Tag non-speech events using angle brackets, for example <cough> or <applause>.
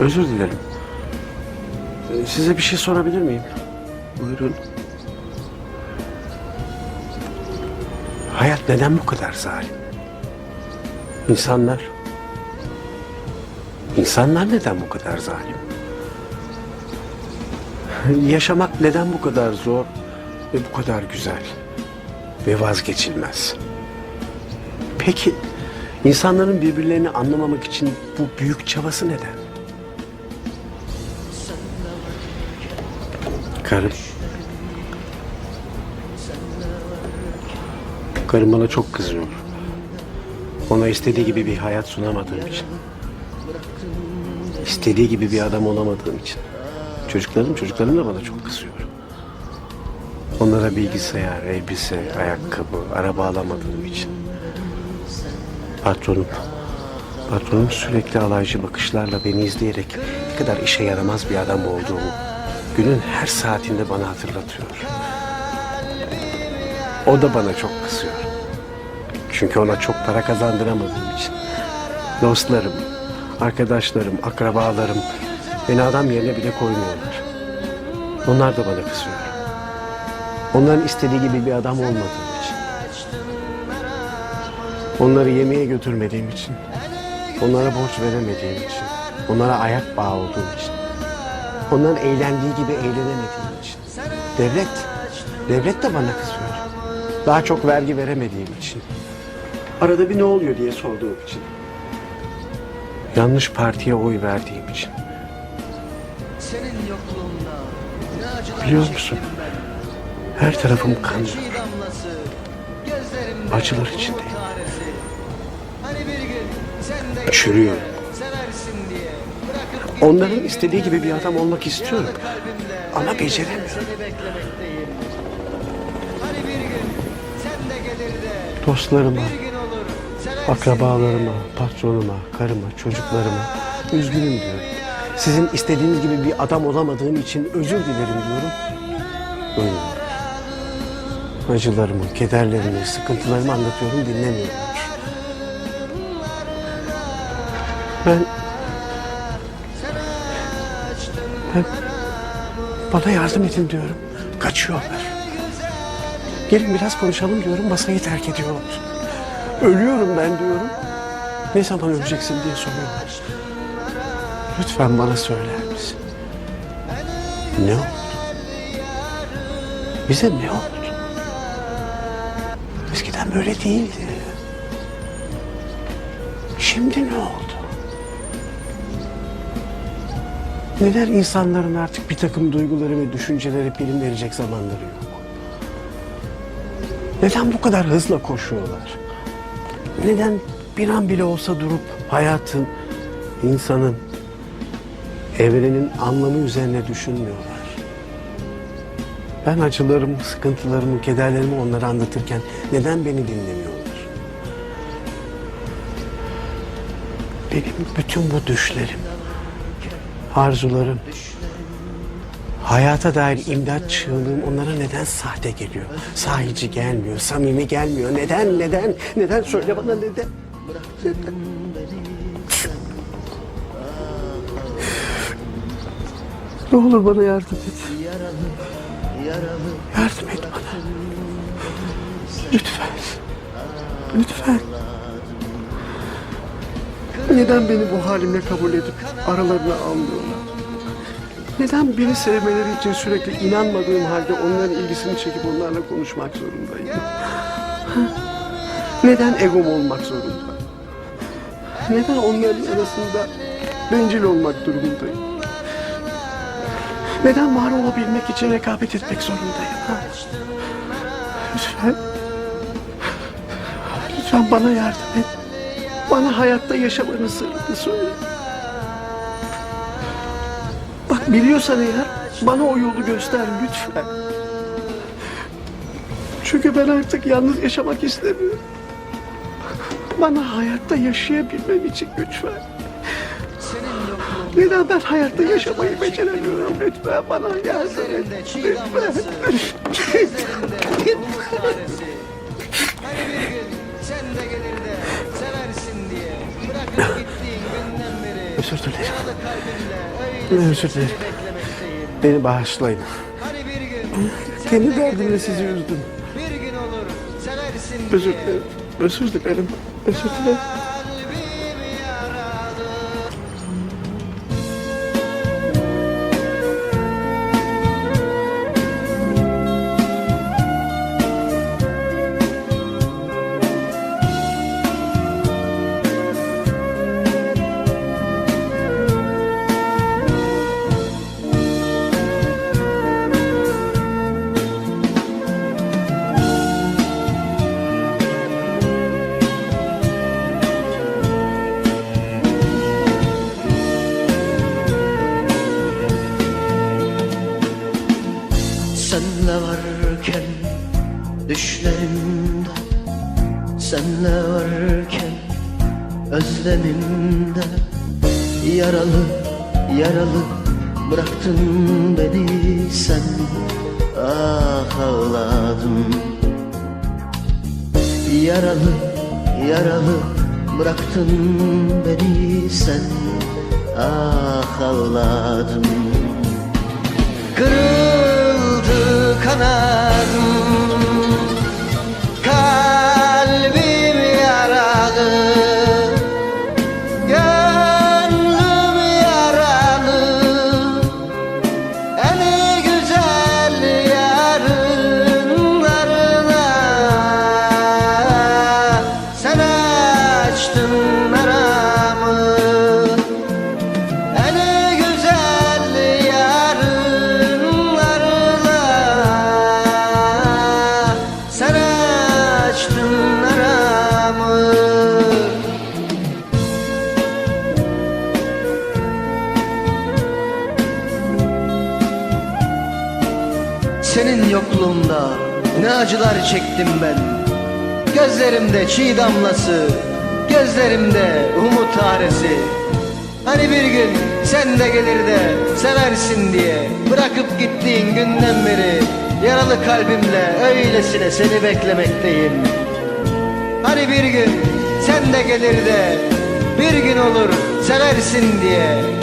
Özür dilerim. Ee, Size bir şey sorabilir miyim? Buyurun. Hayat neden bu kadar zalim? İnsanlar... İnsanlar neden bu kadar zalim? <laughs> Yaşamak neden bu kadar zor ve bu kadar güzel ve vazgeçilmez? Peki insanların birbirlerini anlamamak için bu büyük çabası neden? Karım. Karım bana çok kızıyor. Ona istediği gibi bir hayat sunamadığım için. İstediği gibi bir adam olamadığım için. Çocuklarım, çocuklarım da bana çok kızıyor. Onlara bilgisayar, elbise, ayakkabı, araba alamadığım için. Patronum, patronum sürekli alaycı bakışlarla beni izleyerek ne kadar işe yaramaz bir adam olduğumu günün her saatinde bana hatırlatıyor. O da bana çok kızıyor. Çünkü ona çok para kazandıramadığım için. Dostlarım, arkadaşlarım, akrabalarım beni adam yerine bile koymuyorlar. Onlar da bana kızıyor. Onların istediği gibi bir adam olmadığım için. Onları yemeğe götürmediğim için. Onlara borç veremediğim için. Onlara ayak bağı olduğum için. Onların eğlendiği gibi eğlenemediğim için. Devlet, devlet de bana kızıyor. Daha çok vergi veremediğim için. Arada bir ne oluyor diye sorduğum için. Yanlış partiye oy verdiğim için. Biliyor musun? Her tarafım kan. Gözlerimin çiğ damlası, gözlerimde Acılar içindeyim. tanesi. Onların istediği gibi bir adam olmak istiyorum. Ama beceremiyorum. Dostlarıma, akrabalarıma, patronuma, karıma, çocuklarıma üzgünüm diyorum. Sizin istediğiniz gibi bir adam olamadığım için özür dilerim diyorum. Duymuyorlar. Acılarımı, kederlerimi, sıkıntılarımı anlatıyorum dinlemiyorlar. Ben ben bana yardım edin diyorum. Kaçıyorlar. Gelin biraz konuşalım diyorum. Masayı terk ediyorlar. Ölüyorum ben diyorum. Ne zaman öleceksin diye soruyorlar. Lütfen bana söyler misin? Ne oldu? Bize ne oldu? Eskiden böyle değildi. Şimdi ne oldu? Neden insanların artık bir takım duyguları ve düşünceleri prim verecek zamanları yok? Neden bu kadar hızla koşuyorlar? Neden bir an bile olsa durup hayatın, insanın, evrenin anlamı üzerine düşünmüyorlar? Ben acılarımı, sıkıntılarımı, kederlerimi onlara anlatırken neden beni dinlemiyorlar? Benim bütün bu düşlerim, arzularım, hayata dair imdat çığlığım onlara neden sahte geliyor? Sahici gelmiyor, samimi gelmiyor. Neden, neden, neden? Söyle bana neden? Neden? Ne olur bana yardım et. Yardım et bana. Lütfen. Lütfen. Neden beni bu halimle kabul edip aralarına almıyorlar? Neden beni sevmeleri için sürekli inanmadığım halde onların ilgisini çekip onlarla konuşmak zorundayım? Neden egom olmak zorunda? Neden onların arasında bencil olmak durumundayım? Neden var olabilmek için rekabet etmek zorundayım? Ha? Lütfen. Lütfen bana yardım et. Bana hayatta yaşamanın sırrını söyle. Bak biliyorsan eğer bana o yolu göster lütfen. Çünkü ben artık yalnız yaşamak istemiyorum. Bana hayatta yaşayabilmem için lütfen. Senin yokluğunda Neden ben hayatta yaşamayı beceremiyorum? Lütfen bana yardım et. çiğ Lütfen. Özür dilerim. kalbimle Özür dilerim. Beni bağışlayın. Kendi de derdimle sizi üzdüm. Bir gün olur seversin Özür dilerim. Özür dilerim. Özür dilerim. Düşlerimde Senle varken özlemimde. Yaralı yaralı bıraktın beni sen Ah ağladım Yaralı yaralı bıraktın beni sen Ah ağladım Kırıldı Senin yokluğunda ne acılar çektim ben. Gözlerimde çiğ damlası Gözlerimde umut taresi Hani bir gün sen de gelir de seversin diye Bırakıp gittiğin günden beri Yaralı kalbimle öylesine seni beklemekteyim. Hani bir gün sen de gelir de Bir gün olur seversin diye